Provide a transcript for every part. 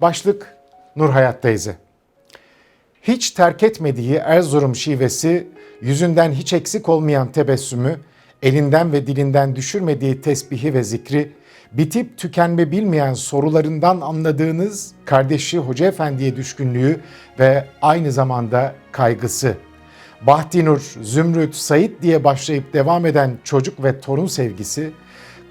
Başlık Nurhayat teyze. Hiç terk etmediği Erzurum şivesi, yüzünden hiç eksik olmayan tebessümü, elinden ve dilinden düşürmediği tesbihi ve zikri, bitip tükenme bilmeyen sorularından anladığınız kardeşi Hoca Efendi'ye düşkünlüğü ve aynı zamanda kaygısı. Bahtinur, Zümrüt, Said diye başlayıp devam eden çocuk ve torun sevgisi,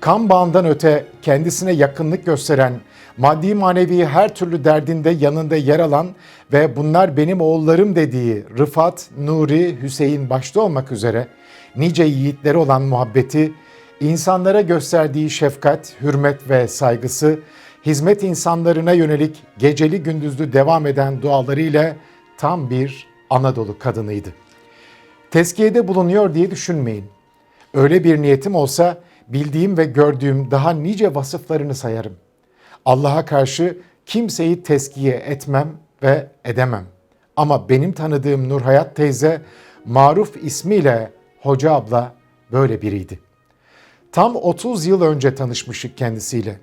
kan bağından öte kendisine yakınlık gösteren, maddi manevi her türlü derdinde yanında yer alan ve bunlar benim oğullarım dediği Rıfat, Nuri, Hüseyin başta olmak üzere nice yiğitleri olan muhabbeti, insanlara gösterdiği şefkat, hürmet ve saygısı, hizmet insanlarına yönelik geceli gündüzlü devam eden dualarıyla tam bir Anadolu kadınıydı. Tezkiyede bulunuyor diye düşünmeyin. Öyle bir niyetim olsa bildiğim ve gördüğüm daha nice vasıflarını sayarım. Allah'a karşı kimseyi teskiye etmem ve edemem. Ama benim tanıdığım Nurhayat teyze Maruf ismiyle Hoca abla böyle biriydi. Tam 30 yıl önce tanışmıştık kendisiyle.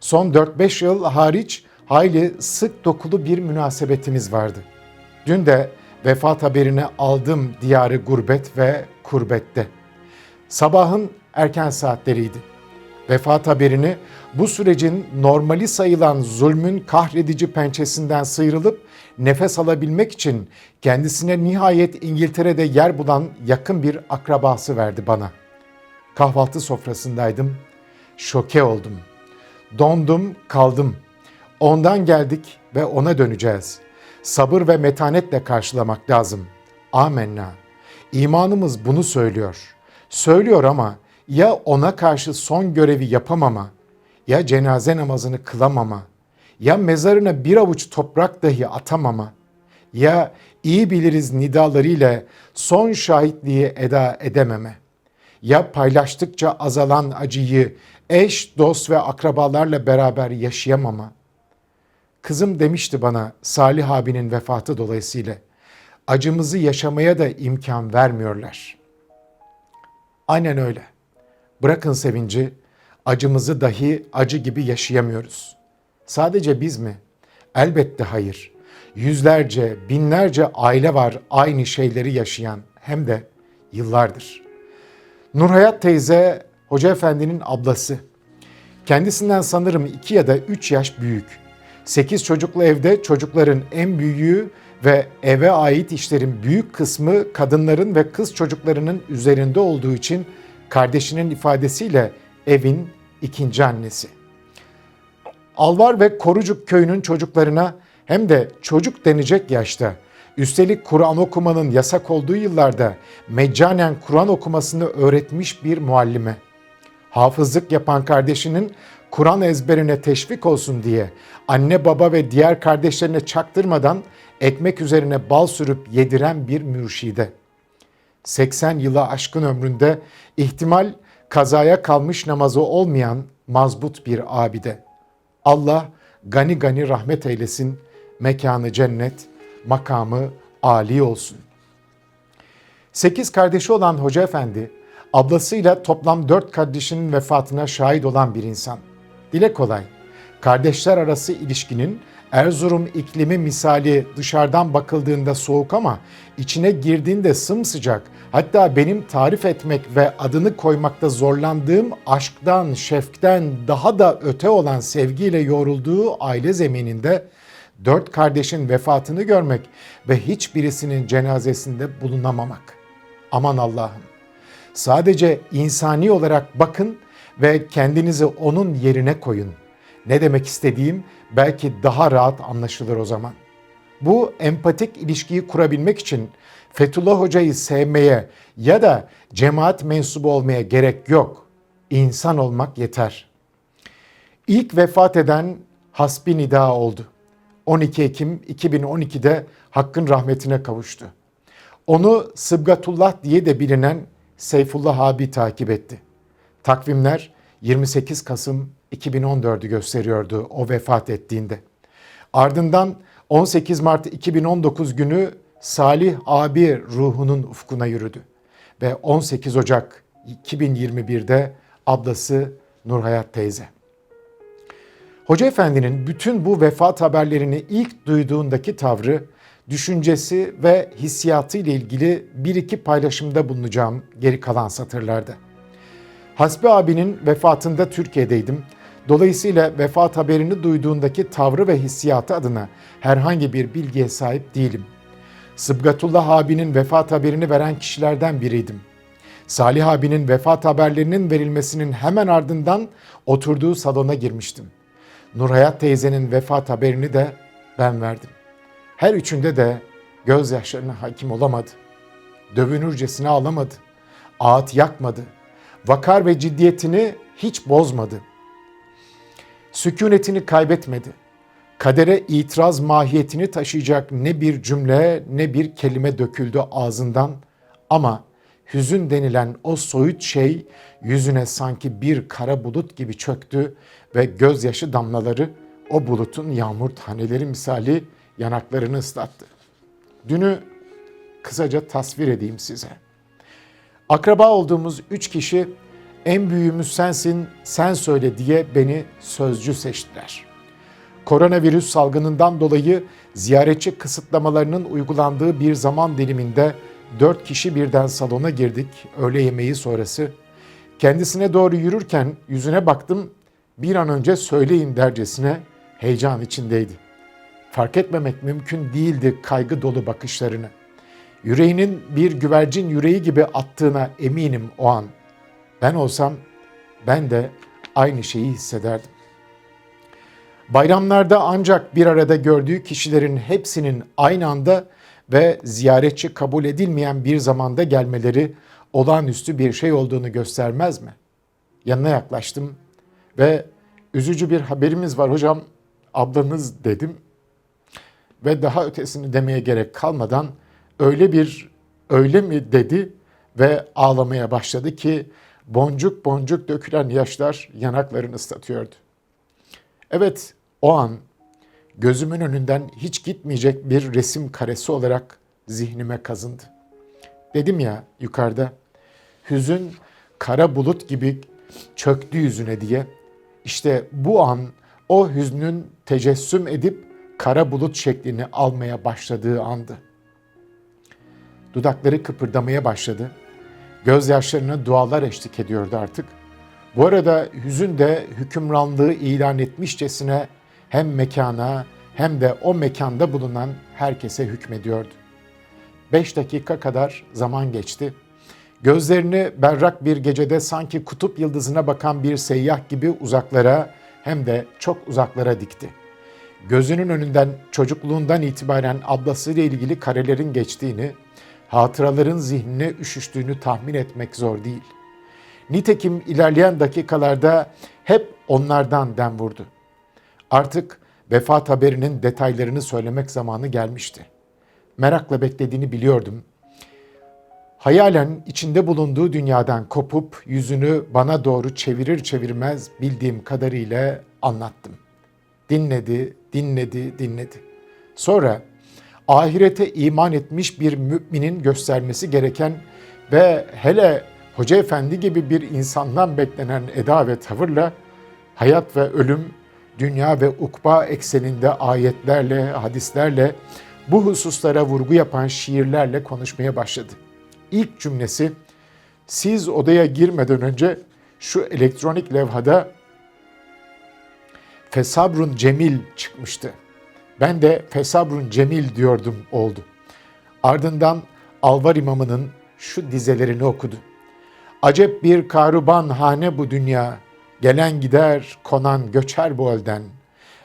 Son 4-5 yıl hariç hayli sık dokulu bir münasebetimiz vardı. Dün de vefat haberini aldım diyarı gurbet ve kurbette. Sabahın erken saatleriydi. Vefat haberini bu sürecin normali sayılan zulmün kahredici pençesinden sıyrılıp nefes alabilmek için kendisine nihayet İngiltere'de yer bulan yakın bir akrabası verdi bana. Kahvaltı sofrasındaydım. Şoke oldum. Dondum, kaldım. Ondan geldik ve ona döneceğiz. Sabır ve metanetle karşılamak lazım. Amenna. İmanımız bunu söylüyor. Söylüyor ama ya ona karşı son görevi yapamama, ya cenaze namazını kılamama, ya mezarına bir avuç toprak dahi atamama, ya iyi biliriz nidalarıyla son şahitliği eda edememe, ya paylaştıkça azalan acıyı eş, dost ve akrabalarla beraber yaşayamama. Kızım demişti bana Salih abinin vefatı dolayısıyla, acımızı yaşamaya da imkan vermiyorlar. Aynen öyle. Bırakın sevinci, acımızı dahi acı gibi yaşayamıyoruz. Sadece biz mi? Elbette hayır. Yüzlerce, binlerce aile var aynı şeyleri yaşayan hem de yıllardır. Nurhayat teyze Hoca Efendi'nin ablası. Kendisinden sanırım iki ya da üç yaş büyük. Sekiz çocuklu evde çocukların en büyüğü ve eve ait işlerin büyük kısmı kadınların ve kız çocuklarının üzerinde olduğu için kardeşinin ifadesiyle evin ikinci annesi. Alvar ve Korucuk köyünün çocuklarına hem de çocuk denecek yaşta üstelik Kur'an okumanın yasak olduğu yıllarda meccanen Kur'an okumasını öğretmiş bir muallime. Hafızlık yapan kardeşinin Kur'an ezberine teşvik olsun diye anne baba ve diğer kardeşlerine çaktırmadan ekmek üzerine bal sürüp yediren bir mürşide. 80 yıla aşkın ömründe ihtimal kazaya kalmış namazı olmayan mazbut bir abide. Allah gani gani rahmet eylesin, mekanı cennet, makamı âli olsun. Sekiz kardeşi olan Hoca Efendi, ablasıyla toplam dört kardeşinin vefatına şahit olan bir insan. Dile kolay, kardeşler arası ilişkinin Erzurum iklimi misali dışarıdan bakıldığında soğuk ama içine girdiğinde sımsıcak. Hatta benim tarif etmek ve adını koymakta zorlandığım aşktan, şefkten daha da öte olan sevgiyle yoğrulduğu aile zemininde dört kardeşin vefatını görmek ve hiçbirisinin cenazesinde bulunamamak. Aman Allah'ım. Sadece insani olarak bakın ve kendinizi onun yerine koyun. Ne demek istediğim belki daha rahat anlaşılır o zaman. Bu empatik ilişkiyi kurabilmek için Fethullah Hoca'yı sevmeye ya da cemaat mensubu olmaya gerek yok. İnsan olmak yeter. İlk vefat eden hasbi nida oldu. 12 Ekim 2012'de Hakk'ın rahmetine kavuştu. Onu Sıbgatullah diye de bilinen Seyfullah abi takip etti. Takvimler 28 Kasım 2014'ü gösteriyordu o vefat ettiğinde. Ardından 18 Mart 2019 günü Salih abi ruhunun ufkuna yürüdü ve 18 Ocak 2021'de ablası Nurhayat teyze. Hoca Efendi'nin bütün bu vefat haberlerini ilk duyduğundaki tavrı, düşüncesi ve hissiyatı ile ilgili bir iki paylaşımda bulunacağım geri kalan satırlarda. Hasbi abinin vefatında Türkiye'deydim. Dolayısıyla vefat haberini duyduğundaki tavrı ve hissiyatı adına herhangi bir bilgiye sahip değilim. Sıbgatullah abinin vefat haberini veren kişilerden biriydim. Salih abinin vefat haberlerinin verilmesinin hemen ardından oturduğu salona girmiştim. Nurhayat teyzenin vefat haberini de ben verdim. Her üçünde de gözyaşlarına hakim olamadı. Dövünürcesine ağlamadı. Ağıt yakmadı. Vakar ve ciddiyetini hiç bozmadı. Sükunetini kaybetmedi. Kadere itiraz mahiyetini taşıyacak ne bir cümle ne bir kelime döküldü ağzından ama hüzün denilen o soyut şey yüzüne sanki bir kara bulut gibi çöktü ve gözyaşı damlaları o bulutun yağmur taneleri misali yanaklarını ıslattı. Dünü kısaca tasvir edeyim size. Akraba olduğumuz üç kişi en büyüğümüz sensin, sen söyle diye beni sözcü seçtiler. Koronavirüs salgınından dolayı ziyaretçi kısıtlamalarının uygulandığı bir zaman diliminde dört kişi birden salona girdik öğle yemeği sonrası. Kendisine doğru yürürken yüzüne baktım bir an önce söyleyin dercesine heyecan içindeydi. Fark etmemek mümkün değildi kaygı dolu bakışlarını. Yüreğinin bir güvercin yüreği gibi attığına eminim o an. Ben olsam ben de aynı şeyi hissederdim. Bayramlarda ancak bir arada gördüğü kişilerin hepsinin aynı anda ve ziyaretçi kabul edilmeyen bir zamanda gelmeleri olağanüstü bir şey olduğunu göstermez mi? Yanına yaklaştım ve üzücü bir haberimiz var hocam ablanız dedim ve daha ötesini demeye gerek kalmadan öyle bir öyle mi dedi ve ağlamaya başladı ki boncuk boncuk dökülen yaşlar yanaklarını ıslatıyordu. Evet o an gözümün önünden hiç gitmeyecek bir resim karesi olarak zihnime kazındı. Dedim ya yukarıda hüzün kara bulut gibi çöktü yüzüne diye. İşte bu an o hüznün tecessüm edip kara bulut şeklini almaya başladığı andı. Dudakları kıpırdamaya başladı. Gözyaşlarına dualar eşlik ediyordu artık. Bu arada hüzün de hükümranlığı ilan etmişçesine hem mekana hem de o mekanda bulunan herkese hükmediyordu. Beş dakika kadar zaman geçti. Gözlerini berrak bir gecede sanki kutup yıldızına bakan bir seyyah gibi uzaklara hem de çok uzaklara dikti. Gözünün önünden çocukluğundan itibaren ablasıyla ilgili karelerin geçtiğini, hatıraların zihnine üşüştüğünü tahmin etmek zor değil. Nitekim ilerleyen dakikalarda hep onlardan dem vurdu. Artık vefat haberinin detaylarını söylemek zamanı gelmişti. Merakla beklediğini biliyordum. Hayalen içinde bulunduğu dünyadan kopup yüzünü bana doğru çevirir çevirmez bildiğim kadarıyla anlattım. Dinledi, dinledi, dinledi. Sonra ahirete iman etmiş bir müminin göstermesi gereken ve hele Hoca Efendi gibi bir insandan beklenen eda ve tavırla hayat ve ölüm, dünya ve ukba ekseninde ayetlerle, hadislerle, bu hususlara vurgu yapan şiirlerle konuşmaya başladı. İlk cümlesi, siz odaya girmeden önce şu elektronik levhada Fesabrun Cemil çıkmıştı. Ben de Fesabrun Cemil diyordum oldu. Ardından Alvar imamının şu dizelerini okudu. Acep bir karuban hane bu dünya, gelen gider, konan göçer bu elden.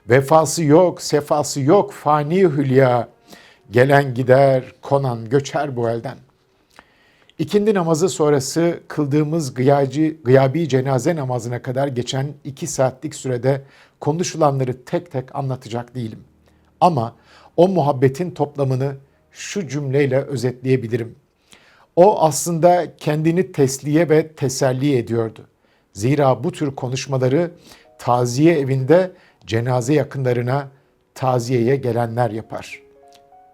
Vefası yok, sefası yok, fani hülya, gelen gider, konan göçer bu elden. İkindi namazı sonrası kıldığımız gıyacı, gıyabi cenaze namazına kadar geçen iki saatlik sürede konuşulanları tek tek anlatacak değilim. Ama o muhabbetin toplamını şu cümleyle özetleyebilirim. O aslında kendini tesliye ve teselli ediyordu. Zira bu tür konuşmaları taziye evinde cenaze yakınlarına taziyeye gelenler yapar.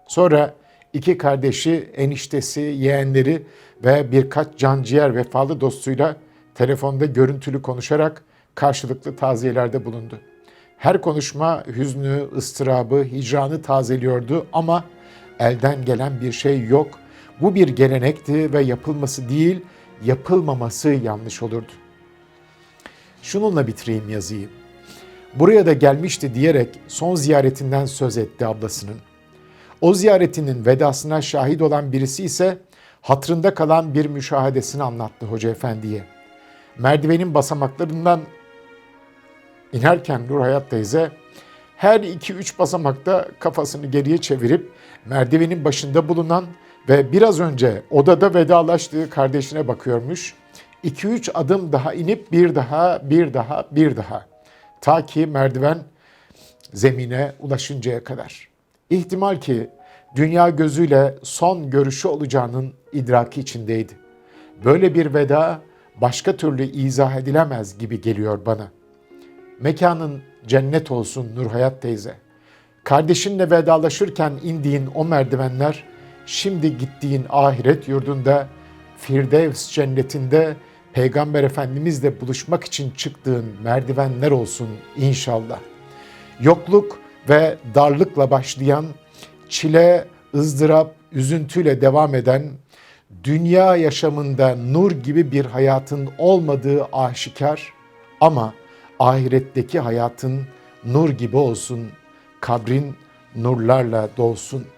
Sonra iki kardeşi, eniştesi, yeğenleri ve birkaç canciğer vefalı dostuyla telefonda görüntülü konuşarak karşılıklı taziyelerde bulundu. Her konuşma hüznü, ıstırabı, hicranı tazeliyordu ama elden gelen bir şey yok. Bu bir gelenekti ve yapılması değil, yapılmaması yanlış olurdu. Şununla bitireyim yazıyı. Buraya da gelmişti diyerek son ziyaretinden söz etti ablasının. O ziyaretinin vedasına şahit olan birisi ise hatrında kalan bir müşahedesini anlattı Hoca Efendi'ye. Merdivenin basamaklarından inerken Nur Hayat teyze her iki üç basamakta kafasını geriye çevirip merdivenin başında bulunan ve biraz önce odada vedalaştığı kardeşine bakıyormuş. 2-3 adım daha inip bir daha, bir daha, bir daha. Ta ki merdiven zemine ulaşıncaya kadar. İhtimal ki dünya gözüyle son görüşü olacağının idraki içindeydi. Böyle bir veda başka türlü izah edilemez gibi geliyor bana. Mekanın cennet olsun Nurhayat teyze. Kardeşinle vedalaşırken indiğin o merdivenler şimdi gittiğin ahiret yurdunda Firdevs cennetinde Peygamber Efendimizle buluşmak için çıktığın merdivenler olsun inşallah. Yokluk ve darlıkla başlayan, çile, ızdırap, üzüntüyle devam eden, dünya yaşamında nur gibi bir hayatın olmadığı aşikar ama ahiretteki hayatın nur gibi olsun, kabrin nurlarla dolsun.''